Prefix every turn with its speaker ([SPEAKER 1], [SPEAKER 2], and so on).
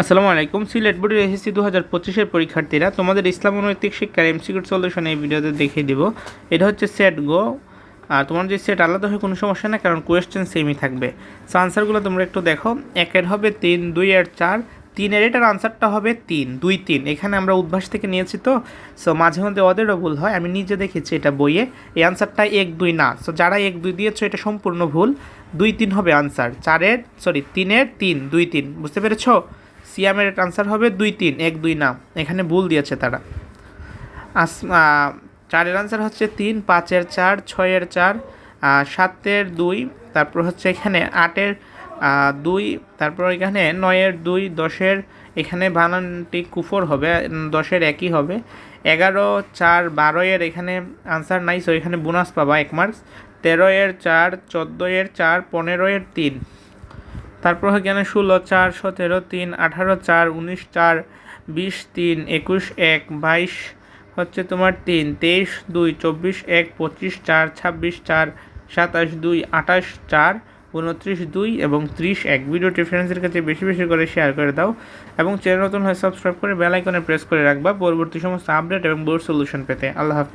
[SPEAKER 1] আসসালামু আলাইকুম, সিলেট বোর্ডের এসএসসি দু হাজার পঁচিশের পরীক্ষার্থীরা, তোমাদের ইসলাম নৈতিক শিক্ষার এমসিকিউর সলিউশন এই ভিডিওতে দেখিয়ে দিব। এটা হচ্ছে সেট গো আর তোমার যে সেট আলাদা হয়, কোনো সমস্যা না কারণ কোয়েশ্চেন সেমই থাকবে। সো আনসারগুলো তোমরা একটু দেখো। একের হবে তিন, দুই আর চার তিনের এটার আনসারটা হবে তিন, দুই তিন। এখানে আমরা উদ্ভাস থেকে নিয়েছি তো। সো মাঝে মধ্যে ওদেরও ভুল হয়, আমি নিজে দেখেছি এটা বইয়ে। এই আনসারটা এক, দুই না। সো যারা এক, দুই দিয়েছ, এটা সম্পূর্ণ ভুল। দুই, তিন হবে আনসার চারের সরি তিনের তিন, দুই, তিন। বুঝতে পেরেছ? সিয়ামের আনসার হবে দুই তিন, এক, দুই, না। এখানে ভুল দিয়েছে তারা। আস চারের আনসার হচ্ছে তিন, পাঁচের চার, ছয়ের চার সাতের দুই, তারপর হচ্ছে এখানে আটের দুই, তারপর এখানে নয়ের দুই, দশের, এখানে বানানটি কুফর হবে, দশের একই হবে। এগারো, চার, বারোয়ের এখানে আনসার নাই সো এখানে বোনাস পাবা, এক মার্কস তেরোয়ের চার, চোদ্দোয়ের চার, পনেরোয়ের তিন। তারপর এখানে ষোলো, চার, সতেরো, তিন, আঠারো, চার, উনিশ, চার, বিশ, তিন, একুশ, এক, বাইশ হচ্ছে তোমার তিন, তেইশ, দুই, চব্বিশ, এক, পঁচিশ, চার, ছাব্বিশ, চার, সাতাশ, দুই, আঠাশ, চার, উনত্রিশ, দুই এবং ত্রিশ। এক ভিডিওটি ফ্রেন্ডসের কাছে বেশি বেশি করে শেয়ার করে দাও এবং চ্যানেল নতুন হয়ে সাবস্ক্রাইব করে বেল আইকনে প্রেস করে রাখবা। পরবর্তী সমস্ত আপডেট এবং বোর্ড সলিউশন পেতে। আল্লাহ হাফেজ।